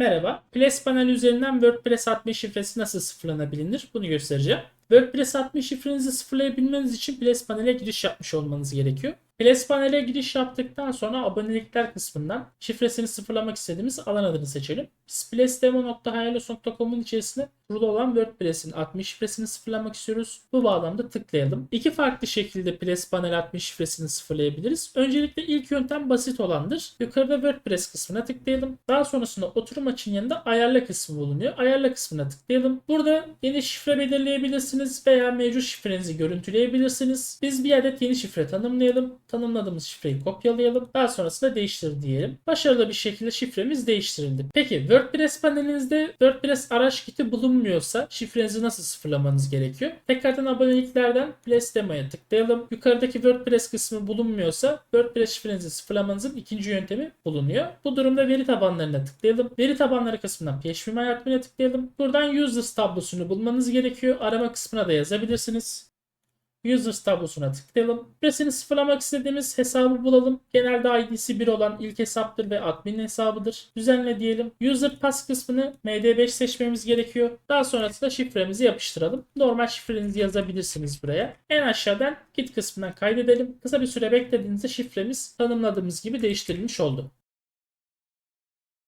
Merhaba. Place panel üzerinden WordPress admin şifresi nasıl sıfırlanabilir? Bunu göstereceğim. WordPress admin şifrenizi sıfırlayabilmeniz için Place panel'e giriş yapmış olmanız gerekiyor. Place panel'e giriş yaptıktan sonra abonelikler kısmından şifresini sıfırlamak istediğimiz alan adını seçelim. Biz placedemo.hayalos.com'un içerisinde burada olan WordPress'in admin şifresini sıfırlamak istiyoruz. Bu bağlamda tıklayalım. İki farklı şekilde Place panel admin şifresini sıfırlayabiliriz. Öncelikle ilk yöntem basit olandır. Yukarıda WordPress kısmına tıklayalım. Daha sonrasında oturum açın yanında ayarla kısmı bulunuyor. Ayarla kısmına tıklayalım. Burada yeni şifre belirleyebilirsiniz veya mevcut şifrenizi görüntüleyebilirsiniz. Biz bir adet yeni şifre tanımlayalım. Tanımladığımız şifreyi kopyalayalım. Daha sonrasında değiştir diyelim. Başarılı bir şekilde şifremiz değiştirildi. Peki WordPress panelinizde WordPress araç kiti bulunmuyorsa şifrenizi nasıl sıfırlamanız gerekiyor? Tekrardan aboneliklerden Place Demo'ya tıklayalım. Yukarıdaki WordPress kısmı bulunmuyorsa WordPress şifrenizi sıfırlamanızın ikinci yöntemi bulunuyor. Bu durumda veri tabanlarına tıklayalım. Veri tabanları kısmından PHP My Admin'e tıklayalım. Buradan Users tablosunu bulmanız gerekiyor. Arama kısmına da yazabilirsiniz. Users tablosuna tıklayalım. Şifresini sıfırlamak istediğimiz hesabı bulalım. Genelde ID'si 1 olan ilk hesaptır ve admin hesabıdır. Düzenle diyelim. User pass kısmını MD5 seçmemiz gerekiyor. Daha sonrasında şifremizi yapıştıralım. Normal şifrenizi yazabilirsiniz buraya. En aşağıdan git kısmından kaydedelim. Kısa bir süre beklediğinizde şifremiz tanımladığımız gibi değiştirilmiş oldu.